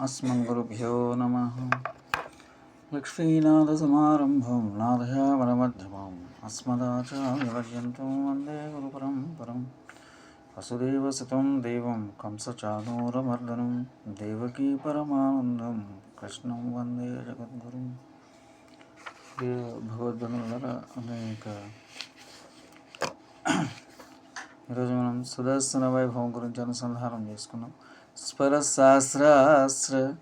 अस्मद्गुरुभ्यो नमः लक्ष्मीनाथसमारम्भं नाथयामनमध्यमाम् अस्मदाचार्यपर्यन्तं वन्दे गुरुपरम्परं वसुदेवसुतं देवं कंसचानूरमर्दनं देवकी परमानन्दं कृष्णं వందే జగద్గురు ప్రియ భగవద్గణుల అనేక ఈరోజు మనం సుదర్శన వైభవం గురించి అనుసంధానం చేసుకున్నాం. స్పరశాస్త్రాస్త్ర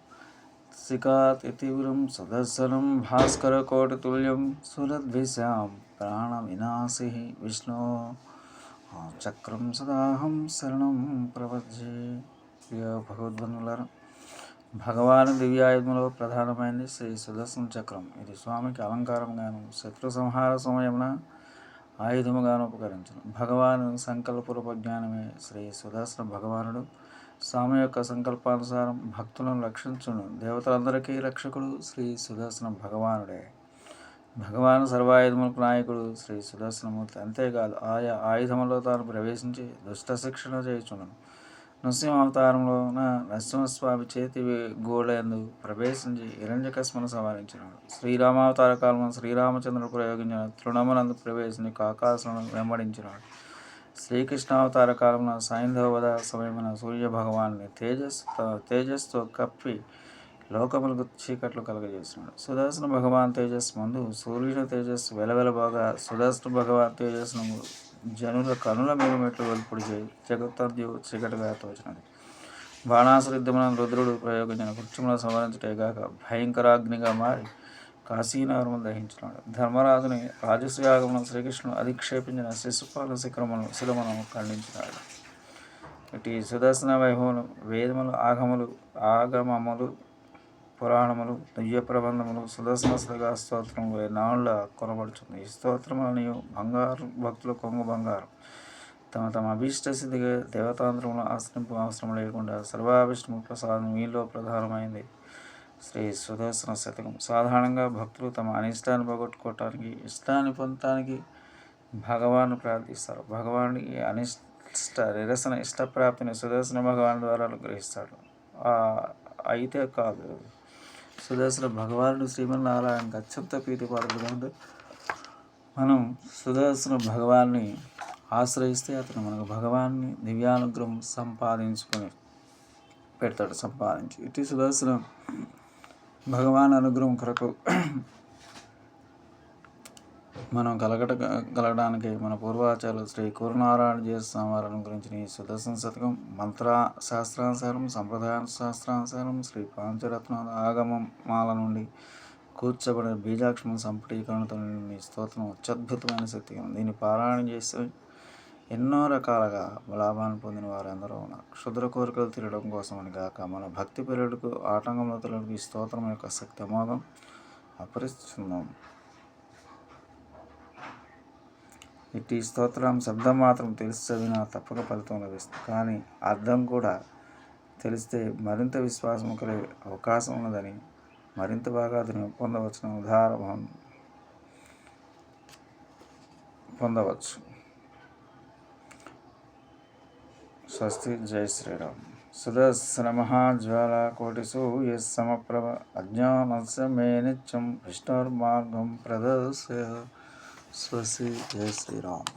సహస్రాస్ర సుదర్శనం భాస్కర కోటితుల్యం సురద్విషాం ప్రాణ వినాశి విష్ణు చక్రం సదాహం శరణం ప్రవజ్జే. ప్రియ భగవద్బంధులారా భగవాను దివ్యాయుధంలో ప్రధానమైనది శ్రీ సుదర్శన చక్రం. ఇది స్వామికి అలంకారంగాను శత్రు సంహార సమయమున ఆయుధముగాను ఉపకరించను. భగవాను సంకల్పరూప జ్ఞానమే శ్రీ సుదర్శన భగవానుడు. స్వామి యొక్క సంకల్పానుసారం భక్తులను రక్షించును. దేవతలందరికీ రక్షకుడు శ్రీ సుదర్శన భగవానుడే. భగవాను సర్వాయుధములకు నాయకుడు శ్రీ సుదర్శనమూర్తి అంతేకాదు ఆయా ఆయుధములో తాను ప్రవేశించి దుష్ట శిక్షణ చేయుచున్నాను. నృసింహ అవతారంలోన నరసింహస్వామి చేతి గోళందు ప్రవేశించి హిరణ్యకస్మను సంహరించినాడు శ్రీరామావతార కాలంలో శ్రీరామచంద్రుడు ప్రయోగించిన తృణమునందు ప్రవేశించి కాకాసులను వెంబడించినాడు. శ్రీకృష్ణ అవతార కాలంలో సైంధవద సమయమైన సూర్య భగవాన్ని తేజస్సు తేజస్సుతో కప్పి లోకములకు చీకట్లు కలగజేసినాడు. సుదర్శన భగవాన్ తేజస్సు ముందు సూర్యుని తేజస్సు వెలవెలబోగా సుదర్శన భగవాన్ తేజస్సును జనుల కనుల మెట్లు వెలుపుడు చేయి. జగత్తంత్యు చీకటిగా తోచినది. బాణాసుర యుద్ధమున రుద్రుడు ప్రయోగించిన కృత్యములను సంవరించుటేగాక భయంకరాగ్నిగా మారి కాశీనగరము దహించినాడు. ధర్మరాజుని రాజశ్రీయాగమును శ్రీకృష్ణుడు అధిక్షేపించిన శిశుపాల శిఖరమును శిలమును ఖండించినాడు. ఇటు సుదర్శన వైభవములు వేదములు ఆగములు ఆగమములు పురాణములు దివ్య ప్రబంధములు సుదర్శన శ్రీగా స్తోత్రములు నాళ్ళ కొనబడుతుంది ఈ స్తోత్రములనియు బంగారు భక్తులు కొంగు బంగారు. తమ తమ అభీష్ట స్థితిగా దేవతాంత్రములు ఆశ్రయింపు అవసరం లేకుండా సర్వాభిష్టము ప్రసాదం మీలో ప్రధానమైంది. శ్రీ సుదర్శన శతకం. సాధారణంగా భక్తులు తమ అనిష్టాన్ని పోగొట్టుకోవటానికి ఇష్టాన్ని పొందటానికి భగవాన్ ప్రార్థిస్తారు. భగవానికి అనిష్ట నిరసన ఇష్టప్రాప్తిని సుదర్శన భగవాన్ ద్వారా గ్రహిస్తాడు అయితే కాదు. సుదర్శన భగవానుడు శ్రీమన్నారాయణకి అత్యంత ప్రీతిపాత్రుడుగా ఉంటే మనం సుదర్శన భగవాన్ని ఆశ్రయిస్తే అతను మనకు భగవాన్ని దివ్యానుగ్రహం సంపాదించుకొని పెడతాడు సంపాదించి. ఇటు సుదర్శన భగవాన్ అనుగ్రహం కొరకు మనం కలగట కలగడానికి మన పూర్వాచార్యులు శ్రీ కురునారాయణ జీవస్వామి వారిని గురించి ఈ సుదర్శన శతకం మంత్ర శాస్త్రానుసారం సంప్రదాయ శాస్త్రానుసారం శ్రీ పాంచరత్నాల ఆగమమాల నుండి కూర్చబడిన బీజాక్షమ సంపుటీకరణతో ఈ స్తోత్రం అత్యద్భుతమైన శక్తి దీన్ని పారాయణ చేస్తే ఎన్నో రకాలుగా లాభాన్ని పొందిన వారు ఎందరో ఉన్నారు. క్షుద్ర కోరికలు తీరడం కోసమని కాక మన భక్తి పిల్లలకు ఆటంకంలో తెలియడానికి ఈ స్తోత్రం యొక్క శక్తి అమోఘం అపరిస్తున్నాం ఇట్టి స్తోత్రం శబ్దం మాత్రం తెలిసి చదివినా తప్పక ఫలితం లభిస్తుంది. కానీ అర్థం కూడా తెలిస్తే మరింత విశ్వాసం కలిగే అవకాశం ఉన్నదని మరింత బాగా దీన్ని పొందవచ్చున. ఉదాహరణ పొందవచ్చు. స్వస్తి జై శ్రీరామ్. సుదశ్రమ మహాజ్వాల కోటిసు ఎస్ సమప్రభ అజ్ఞానస్య మే నిత్యం విష్ణుర్మార్గం ప్రదర్శయ. స్వస్తి జై శ్రీరామ్